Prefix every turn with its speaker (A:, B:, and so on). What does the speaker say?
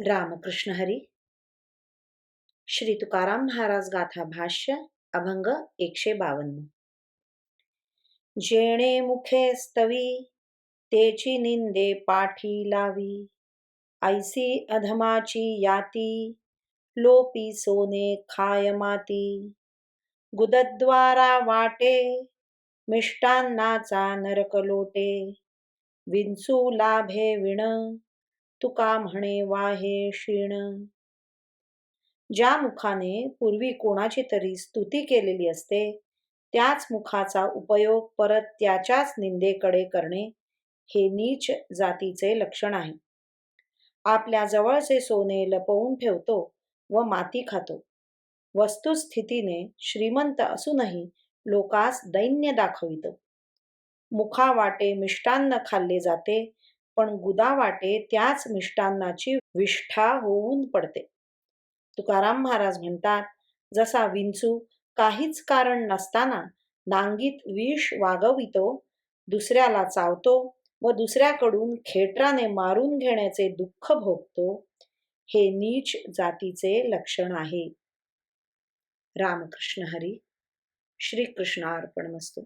A: रामकृष्ण हरी। श्री तुकाराम महाराज गाथा भाष्य अभंग एकशे बावन्न। जेणे मुखे स्तवी तेची निंदे पाठी लावी। ऐसी अधमाची याती लोपी सोने खाय माती। गुदद्वारा वाटे मिष्टान्नाचा नरक लोटे। विंचू लाभे विण तुका म्हणे वाहे क्षीण. ज्या मुखाने पूर्वी कोणाची तरी स्तुती केलेली असते त्याच मुखाचा उपयोग परत त्याच्याच निंदेकडे करणे हे नीच जातीचे लक्षण आहे. आपल्या जवळचे सोने लपवून ठेवतो व माती खातो. वस्तुस्थितीने श्रीमंत असूनही लोकास दैन्य दाखवितो. मुखावाटे मिष्टान्न खाल्ले जाते पण गुदा वाटे त्याच मिष्टान्नाची विष्ठा होऊन पडते. तुकाराम महाराज म्हणतात जसा विंचू काहीच कारण नसताना नांगीत विष वागवितो दुसऱ्याला चावतो व दुसऱ्याकडून खेटराने मारून घेण्याचे दुःख भोगतो हे नीच जातीचे लक्षण आहे. रामकृष्ण हरी. श्रीकृष्णार्पण मस्तू